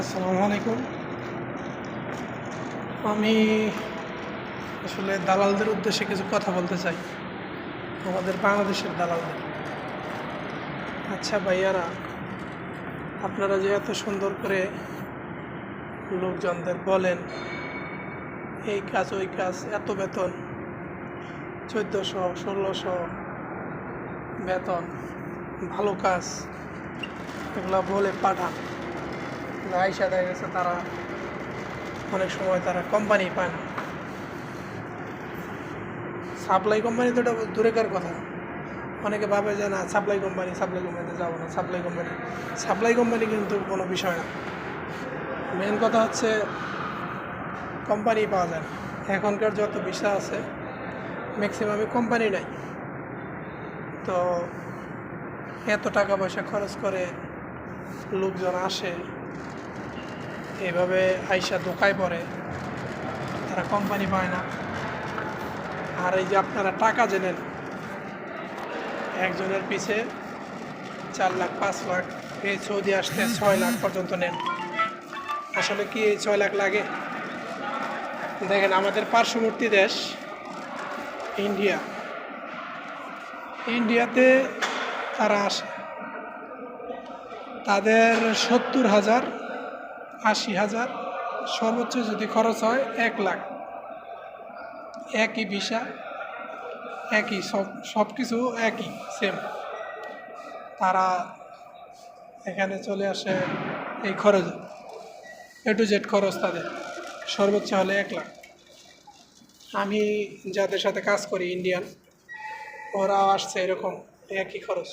আসসালামু আলাইকুম। আমি আসলে দালালদের উদ্দেশ্যে কিছু কথা বলতে চাই। আমাদের বাংলাদেশের দালালদের। আচ্ছা ভাইয়ারা, আপনারা যে এত সুন্দর করে লোকজনদের বলেন, এই কাজ, ওই কাজ, এত বেতন, চোদ্দোশো, ষোলোশো বেতন, ভালো কাজ, এগুলো বলে পাঠান। আইসা দেখা গেছে তারা অনেক সময় তারা কোম্পানি পায় না। সাপ্লাই কোম্পানি তো দূরেকার কথা। অনেকে ভাবে যে না সাপ্লাই কোম্পানি সাপ্লাই কোম্পানিতে যাব না সাপ্লাই কোম্পানি সাপ্লাই কোম্পানি কিন্তু কোনো বিষয় না। মেন কথা হচ্ছে কোম্পানি পাওয়া যায় না। এখনকার যত বিষয় আছে ম্যাক্সিমামই কোম্পানি নাই। তো এত টাকা পয়সা খরচ করে লোকজন আসে এইভাবে আইসা দোকায় পড়ে, তারা কোম্পানি পায় না। আর এই যে আপনারা টাকা জেনেন, একজনের পিছে চার লাখ, পাঁচ লাখ, এই সৌদি আসতে ছয় লাখ পর্যন্ত নেন। আসলে কি এই ছয় লাখ লাগে? দেখেন, আমাদের পার্শ্ববর্তী দেশ, ইন্ডিয়া। ইন্ডিয়াতে তারা আসে। তাদের সত্তর হাজার, আশি হাজার, সর্বোচ্চ যদি খরচ হয় এক লাখ। একই ভিসা, একই সব সব কিছু একই সেম তারা এখানে চলে আসে এই খরচে। এ টু জেড খরচ তাদের, সর্বোচ্চ হলে এক লাখ। আমি যাদের সাথে কাজ করি ইন্ডিয়ান ওরাও আসছে এরকম একই খরচ।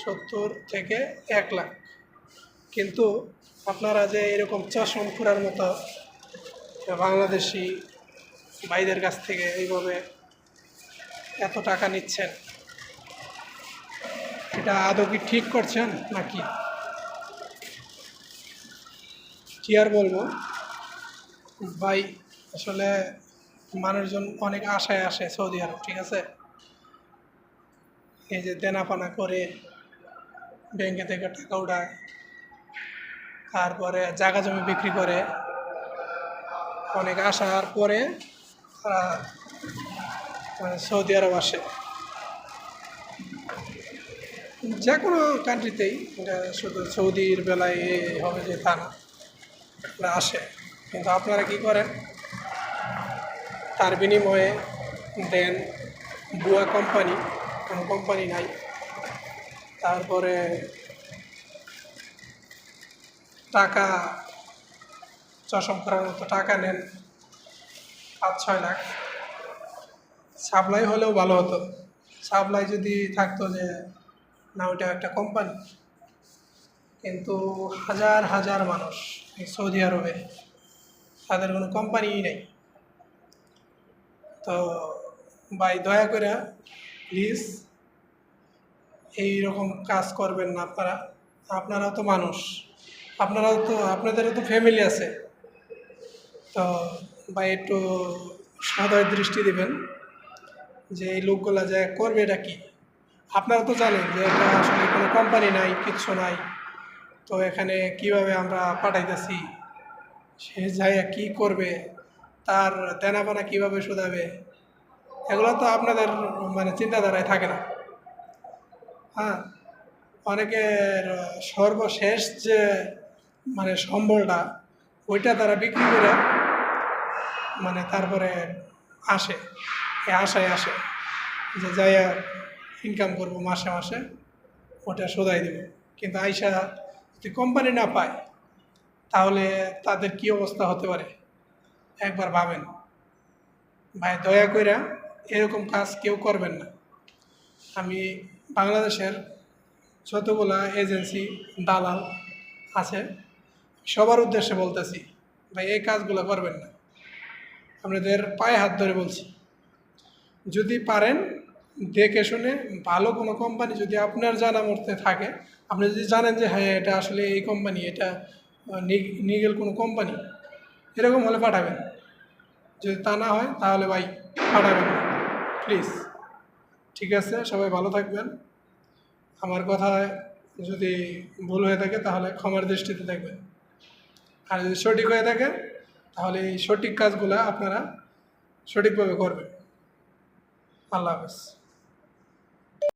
সত্তর থেকে এক লাখ। কিন্তু আপনারা যে এরকম চশম ফুরার মতো বাংলাদেশি ভাইদের কাছ থেকে এইভাবে এত টাকা নিচ্ছেন, এটা আদৌ কি ঠিক করছেন নাকি? কি আর বলব? ভাই, আসলে মানুষজন অনেক আশায় আসে সৌদি আরব, ঠিক আছে? এই যে দেনাপানা করে ব্যাংকে থেকে টাকা উঠায়, তারপরে জায়গা জমি বিক্রি করে, অনেক আসার পরে তারা মানে সৌদি আরব আসে। যে কোনো কান্ট্রিতেই শুধু সৌদির বেলায় হবে যে তা না আসে। কিন্তু আপনারা কি করেন? তার বিনিময়ে দেন বুয়া কোম্পানি কোনো কোম্পানি নাই। তারপরে টাকা চশম করার মতো টাকা নেন, পাঁচ ছয় লাখ। সাপ্লাই হলেও ভালো হতো। সাপ্লাই যদি থাকতো যে, না, ওইটা একটা কোম্পানি কিন্তু হাজার হাজার মানুষ এই সৌদি আরবে, তাদের কোনো কোম্পানিই নেই। তো ভাই, দয়া করে প্লিজ এই রকম কাজ করবেন না আপনারা। আপনারাও তো মানুষ। আপনারাও তো, আপনাদেরও তো ফ্যামিলি আছে। তো ভাই, একটু সদয় দৃষ্টি দিবেন যে এই লোকগুলা যে করবে এটা কি? আপনারা তো জানেন যে এটা আসলে কোনো কোম্পানি নাই কিচ্ছু নাই। তো এখানে কীভাবে আমরা পাঠাইতেছি? সে যায় কি করবে? তার দেনাপানা কীভাবে শোধাবে? এগুলো তো আপনাদের মানে চিন্তাধারায় থাকে না। হ্যাঁ অনেকের সর্বশেষ যে মানে সম্বলটা, ওইটা তারা বিক্রি করে মানে তারপরে আসে, এ আশায় আসে যে যাইয়া ইনকাম করব মাসে মাসে, ওটা শোধাই দেবে। কিন্তু আইসা যদি কোম্পানি না পায়, তাহলে তাদের কি অবস্থা হতে পারে? একবার ভাবেন। ভাই, দয়া কইরা এরকম কাজ কেউ করবেন না। আমি বাংলাদেশের যতগুলা এজেন্সি দালাল আছে, সবার উদ্দেশ্যে বলতেছি, ভাই, এই কাজগুলো করবেন না। আপনাদের পায়ে হাত ধরে বলছি। যদি পারেন, দেখে শুনে ভালো কোনো কোম্পানি যদি আপনার জানা মধ্যে থাকে, আপনি যদি জানেন যে হ্যাঁ এটা আসলে এই কোম্পানি, এটা নিগেল কোনো কোম্পানি, এরকম হলে পাঠাবেন। যদি তা না হয়, তাহলে ভাই, পাঠাবেন না। প্লিজ। ঠিক আছে, সবাই ভালো থাকবেন। আমার কথায় যদি ভুল হয়ে থাকে, তাহলে ক্ষমার দৃষ্টিতে দেখবেন। আর যদি সঠিক হয়ে থাকে, তাহলে এই সঠিক কাজগুলো আপনারা সঠিকভাবে করবেন। আল্লাহ হাফেজ।